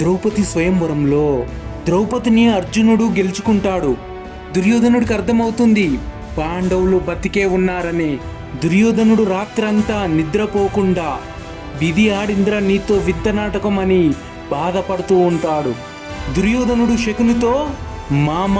ద్రౌపది స్వయంవరంలో ద్రౌపదిని అర్జునుడు గెలుచుకుంటాడు. దుర్యోధనుడికి అర్థమవుతుంది పాండవులు బతికే ఉన్నారని. దుర్యోధనుడు రాత్రంతా నిద్రపోకుండా విధి ఆడింద్ర నీతో వింత నాటకం అని బాధపడుతూ ఉంటాడు. దుర్యోధనుడు శకునితో మామ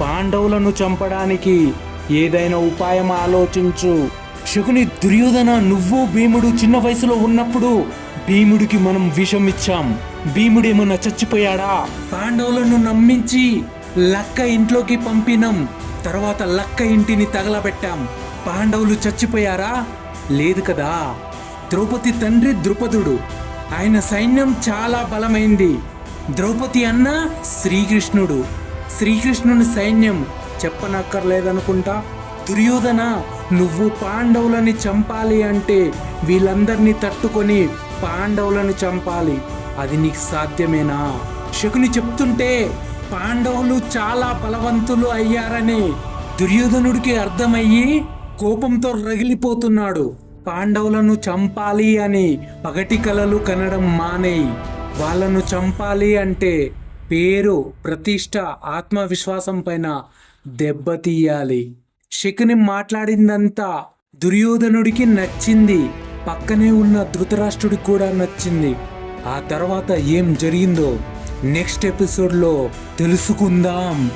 పాండవులను చంపడానికి ఏదైనా ఉపాయం ఆలోచించు. శకుని దుర్యోధన నువ్వు భీముడు చిన్న వయసులో ఉన్నప్పుడు భీముడికి మనం విషం ఇచ్చాం భీముడేమన్నా చచ్చిపోయాడా? పాండవులను నమ్మించి లక్క ఇంట్లోకి పంపినాం. తర్వాత లక్క ఇంటిని తగలబెట్టాం. పాండవులు చచ్చిపోయారా? లేదు కదా. ద్రౌపది తండ్రి ద్రుపదుడు. ఆయన సైన్యం చాలా బలమైంది. ద్రౌపది అన్న శ్రీకృష్ణుడు. శ్రీకృష్ణుని సైన్యం చెప్పనక్కర్లేదనుకుంటా? దుర్యోధన నువ్వు పాండవులని చంపాలి అంటే వీళ్ళందరినీ తట్టుకొని పాండవులను చంపాలి. అది నీకు సాధ్యమేనా? శకుని చెప్తుంటే పాండవులు చాలా బలవంతులు అయ్యారని దుర్యోధనుడికి అర్థమయ్యి కోపంతో రగిలిపోతున్నాడు. పాండవులను చంపాలి అని పగటి కలలు కనడం మానేయి. వాళ్ళను చంపాలి అంటే పేరు ప్రతిష్ట ఆత్మవిశ్వాసం పైన దెబ్బతీయాలి శకుని మాట్లాడిందంతా దుర్యోధనుడికి నచ్చింది. పక్కనే ఉన్న ధృతరాష్ట్రుడికి కూడా నచ్చింది. ఆ తర్వాత ఏం జరిగిందో నెక్స్ట్ ఎపిసోడ్లో తెలుసుకుందాం.